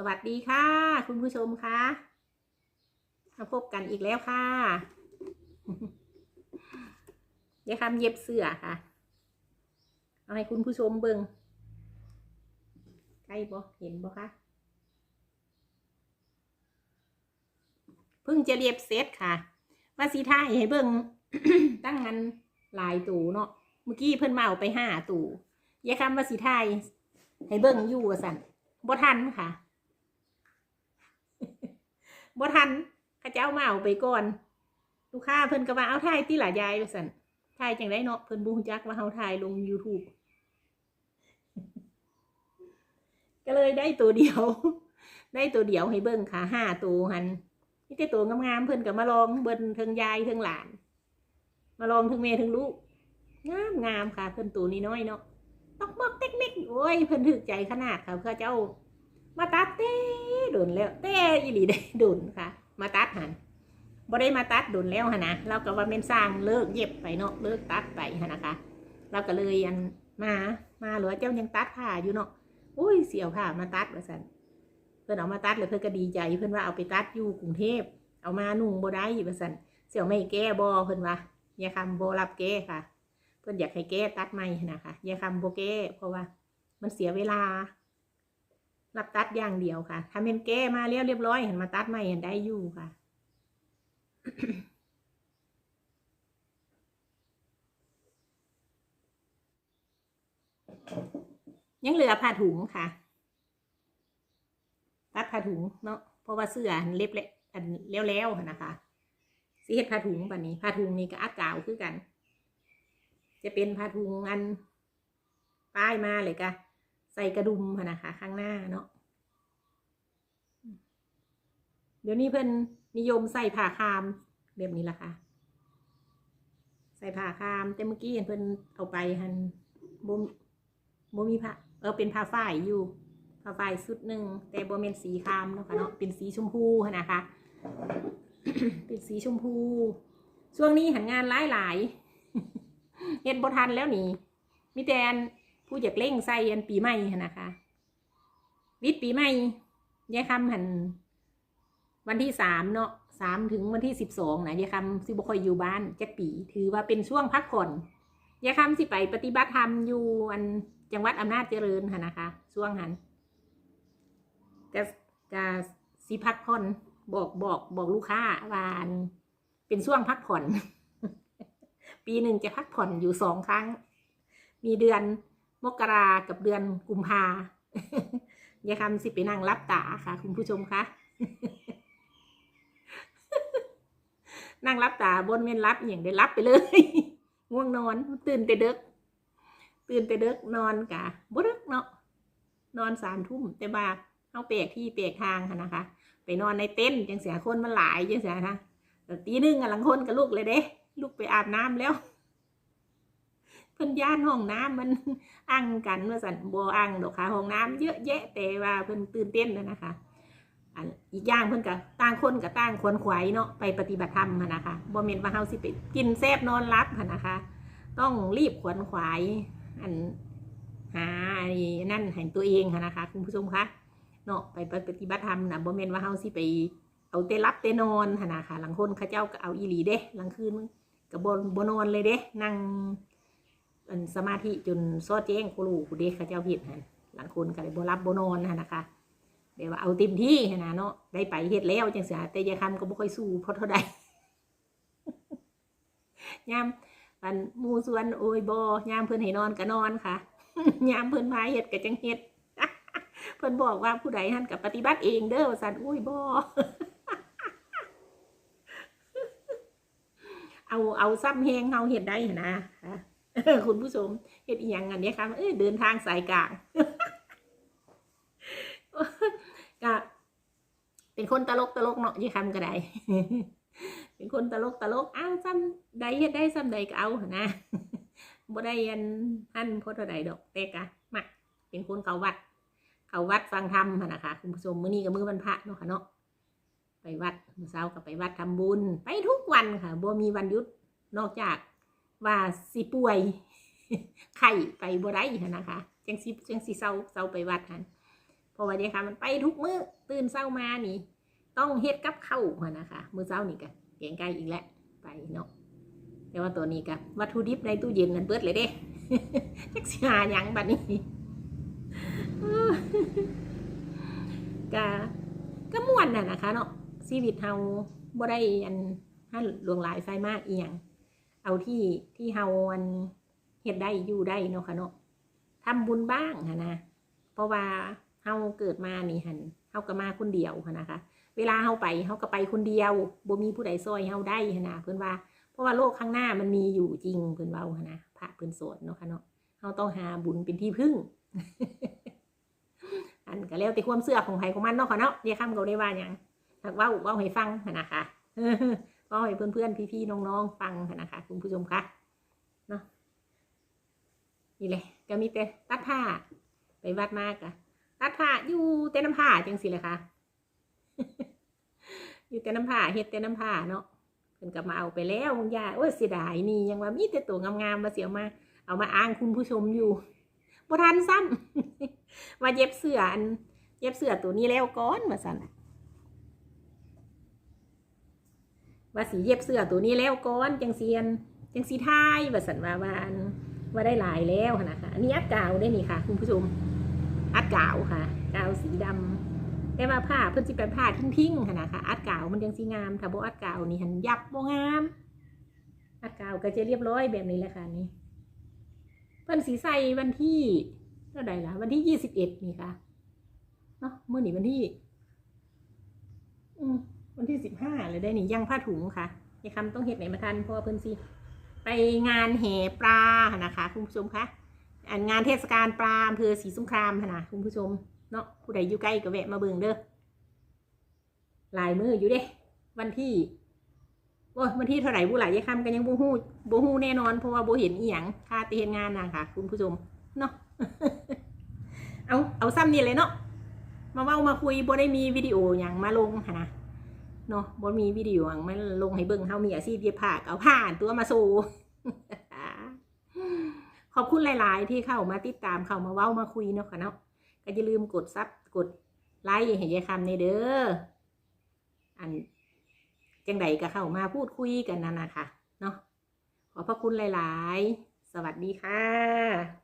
สวัสดีค่ะ คุณผู้ชมคะมาพบกันอีกแล้วค่ะเดี๋ยวคำเย็บเสื้อค่ะ เอาให้คุณผู้ชมเบิงใกล้บ่เห็นบ่คะเพิ่งจะเรียบเสร็จค่ะ ว่าสีท่ายให้เบิงตั้งงันหลายตู่เนาะเมื่อกี้เพิ่นมาเอาไปห้าตู่ยายคำว่าสีท่ายให้เบิงอยู่สันบ่ทันค่ะ บ่ทันข้าเจ้ามาเอาไปก่อน ลูกค้าเพิ่นก็ว่าเอาถ่ายติหลายายว่าซั่นถ่ายจังได้เนาะเพิ่นบูจักว่าเฮาถ่ายลง YouTube ก็เลยได้ตัวเดียว ได้ตัวเดียวให้เบิ่งค่ะห้าตัวหันนี่แต่ตัวงามๆเพิ่นก็มาลองเบิ่นเทิงยายเทิงหลาน มาลองเทิงแม่เทิงลูกงามงามค่ะเพิ่นตัวนี้น้อยเนาะตอกบอกเต็กเม็กโอ้ยเพิ่นถึกใจขนาดค่ะเพื่อเจ้า มาตัดเต้โดนแล้วเต้อีหลีได้โดนค่ะ มาตัดหันบ่ได้มาตัดโดนแล้วหนนะเราก็ว่าเป็นสร้างเลิกเย็บไปเนาะเลิกตัดไปหนนะคะ เราก็เลยอันมามาเหลือเจ้ายังตัดผ้าอยู่เนาะอุ้ยเสียวผ้ามาตัดว่าซั่นเพิ่อนเอามาตัดเลยเพิ่อนก็ดีใจเพิ่อนว่าเอาไปตัดอยู่กรุงเทพเอามานุ่งบ่ได้ว่าซั่นเสียวไม่แก้บ่เพิ่อนว่าอย่าคำบ่รับแก้ค่ะ เพิ่อนอยากให้แก้ตัดใหม่นะคะอย่าคำโบแก้เพราะว่ามันเสียเวลา รับตัดอย่างเดียวค่ะถ้าเป็นแก้มาเรียบเรียบร้อยเห็นมาตัดไม่เห็นได้อยู่ค่ะ ยังเหลือผ้าถุงค่ะ ตัดผ้าถุงเนาะเพราะว่าเสื้อเล็บเละอันแล้วๆนะคะสีเฮ็ดผ้าถุงแบบนี้ผ้าถุงนี่ก็อัดกาวคือกัน จะเป็นผ้าถุงอันป้ายมาเลยกะ ใส่กระดุมนะคะข้างหน้าเนาะเดี๋ยวนี้เพิ่นนิยมใส่ผ้าคามแบบนี้ละค่ะ ใส่ผ้าคามแต่เมื่อกี้เห็นเพิ่นเอาไปหันบ่มบ่มีผ้าเออเป็นผ้าฝ้ายอยู่ผ้าฝ้ายสุดหนึ่งแต่บ่แม่นสีคามเนาะค่ะเนาะเป็นสีชมพูนะคะ เป็นสีชมพู ช่วงนี้หันงานหลายหลายเฮ็ดบ่ทันแล้วนี่มีแต่อัน ผู้อยากเล่งใส่อันปีใหม่นะคะ วิทย์ปีใหม่ยายคำหันวันที่สามเนาะสามถึงวันที่สิบสองนะยายคำสิบคอยอยู่บ้านเจ็ดปีถือว่าเป็นช่วงพักผ่อนยายคำสิไปปฏิบัติธรรมอยู่อันจังหวัดอำนาจเจริญค่ะนะคะ ช่วงหันจะจะสิพักผ่อนบอกบอกบอกลูกค้าว่านเป็นช่วงพักผ่อน ปีหนึ่งจะพักผ่อนอยู่สองครั้ง มีเดือน มกรากับเดือนกุมภายายคำสิไปนั่งรับตาค่ะ คุณผู้ชมคะนั่งรับตาบนเมนรับอย่างได้รับไปเลยง่วงนอน ตื่นแต่เด็กตื่นแต่เด็กนอนกะบ่ดึกเนาะนอนสามทุ่มแต่บ่าเอาเปียกที่เปียกทางค่ะนะคะ ไปนอนในเต็นท์จังเสียคนมันหลายจังเสียนะแต่ตีหนึงกำลังคนกับลูกเลยเด้ ลูกไปอาบน้ำแล้ว เพิ่นย่านห้องน้ำมันอังกันเมื่อสันโบอังดอกค่ะห้องน้ำเยอะแยะแต่ว่าเพิ่นตื่นเต้นเลยนะคะอีกอย่างเพิ่นกับต่างคนกับต่างควรขวายเนาะไปปฏิบัติธรรมนะคะบ่แม่นว่าเฮาสิไปกินแซบนอนรับนะคะ ต้องรีบขวนขวายอันหาไอ้นั่นให้ตัวเองนะคะ คุณผู้ชมคะเนาะไปปฏิบัติธรรมนะบ่แม่นว่าเฮาสิไปเอาแต่รับแต่นอนนะคะหลังคนเขาเจ้าก็เอาอีหลีเด้หลังคืนก็บ่บ่นอนเลยเด้นั่ง อันสมาธิจนซอดแจ้งกูรู้กูเด้เขาเจ้าเฮ็ดหั่นหลังคนก็เลยบ่รับบ่นอนนะคะเดี๋ยวว่าเอาเต็มที่นะเนาะได้ไปเฮ็ดแล้วจังซี่แต่ยายคำก็บ่ค่อยสู้เพราะเท่าใดยามมันมู่สวนโอ้ยบ่ยามเพิ่อนให้นอนก็นอนค่ะยามเพิ่อนพาเฮ็ดก็จังเฮ็ดเพิ่อนบอกว่าผู้ใดหั่นก็ปฏิบัติเองเด้อว่าซั่นอุ้ยบ่เอาเอาซ้ำแฮงเฮาเฮ็ดได้นะ คุณผู้ชมเฮ็ดอีหยังอันเนี้ยค่ะเอ้ยเดินทางสายกลางก็เป็นคนตลกตลกเนาะยี่คำก็ได้เป็นคนตลกตลกอ้าวซ้ำใดเฮ็ดได้ซ้ำใดก็เอานะบ่ได้ยันหั่นโพดเท่าใดดอกแต่กะมาเป็นคนเขาวัด เขาวัดฟังธรรมนะคะคุณผู้ชมมื้อนี้ก็มื้อวันพระเนาะค่ะเนาะไปวัดมื้อเช้าก็ไปวัดทำบุญ ไปทุกวันค่ะบ่มีวันหยุดนอกจาก ว่าสิป่วยไข้ไปบ่ได้นะคะจังสิจังสิเซาเซาไปวัดหั่นเพราะว่ายายคำมันไปทุกมื้อตื่นเช้ามานี่ ต้องเฮ็ดกับเข้าหันนะคะมื้อเช้านี่ก็แกงไก่อีกแล้วไปเนาะแต่ว่าตัวนี้ก็วัตถุดิบในตู้เย็นกันเบิดเลยเด้จักสิหาหยังบัดนี้ก็ก็ม่วนน่ะนะคะเนาะชีวิตเฮาบ่ได้อันหันหลวงหลายไฟมากอีหยัง เอาที่ที่เฮาอันเฮ็ดได้อยู่ได้เนาะค่ะเนาะทำบุญบ้างหั้นะเพราะว่าเฮาเกิดมานี่หันเฮาก็มาคนเดียวหั้นะคะ เวลาเฮาไปเฮาก็ไปคนเดียวบ่มีผู้ใดซอยเฮาได้หั้นะเพิ่นว่า เพราะว่าโลกข้างหน้ามันมีอยู่จริงเพิ่นเว้าหั้นนะพระเพิ่นสอนเนาะค่ะเนาะเฮาต้องหาบุญเป็นที่พึ่ง อันก็แล้วแต่ความเชื่อของใครของมันเนาะค่ะเนาะเรียกคำก็ได้ว่าหยังหากเว่าเว่าให้ฟังหั้นนะคะ เว่าให้เพื่อนๆพี่ๆน้องๆฟังกันนะคะ คุณผู้ชมคะเนาะนี่เลยก็มีแต่ตัดผ้าไปวัดมากอะตัดผ้าอยู่แต่น้ำผ้าจังสิเลยค่ะ อยู่แต่น้ำผ้าเฮ็ดแต่น้ำผ้าเนาะเพิ่นก็มาเอาไปแล้วคุณย่าโอ้ยเสียดายนี่ยังว่ามีแต่ตัวงามๆมาเสียมา เอามาอ้างคุณผู้ชมอยู่บ่ทันซ้ำว่าเย็บเสื้ออัน เย็บเสื้อตัวนี้แล้วก่อนมาสั่นน่ะ ว่าสีเย็บเสื้อตัวนี้แล้วก่อนจังเซียนจังสีทายว่าสันว่าวานว่าได้หลายแล้วนะคะอันนี้อัดกาวได้นี่ค่ะ คุณผู้ชมอัดกาวค่ะ กาวสีดำแต่ว่าผ้าเพิ่นสิเป็นผ้าทิ้งๆค่ะนะคะอัดกาวมันยังสีงามถ้าบ่อัดกาวนี่หันยับบ่งาม อัดกาวก็จะเรียบร้อยแบบนี้แหละค่ะนี่เพิ่นสีใสวันที่เท่าใดล่ะ วันที่ยี่สิบเอ็ดนี่ค่ะเนาะเมื่อนี่วันที่ อืม วันที่สิบห้าเลยได้นี่ย่างผ้าถุงค่ะยายคำต้องเห็ดไหนมาทันเพราะว่าเพิ่นสิไปงานแห่ปลานะคะ คุณผู้ชมคะอันงานเทศกาลปลาอำเภอศรีสงครามนะคุณผู้ชมเนาะผู้ใดอยู่ใกล้ก็แวะมาเบิ่งเด้อหลายมืออยู่เด้ วันที่โอ้ยวันที่เท่าไหร่บุหลายยายคำกันยังบูฮู้บูฮู้แน่นอนเพราะว่าบูเห็นอีหยังค่าแตเห็นงานนะคะคุณผู้ชมเนาะเอาเอาซ้ำนี่เลยเนาะมาเว้ามาคุยบ่ได้มีวิดีโออย่างมาลงค่ะนะ เนาะบ่มีวิดีโออย่างมาลงให้เบิ่งเฮามีอาชีพเย็บผ้าก็เอาผ้าอันตัวมาสู่ขอบคุณหลาย ๆ ที่เข้ามาติดตามเข้ามาเว้ามาคุยเนาะค่ะเนาะก็อย่าลืมกดซับกดไลค์ให้ยายคำในเด้ออันจังใดก็เข้ามาพูดคุยกันนั่นนะคะเนาะขอบพระคุณหลาย ๆ สวัสดีค่ะ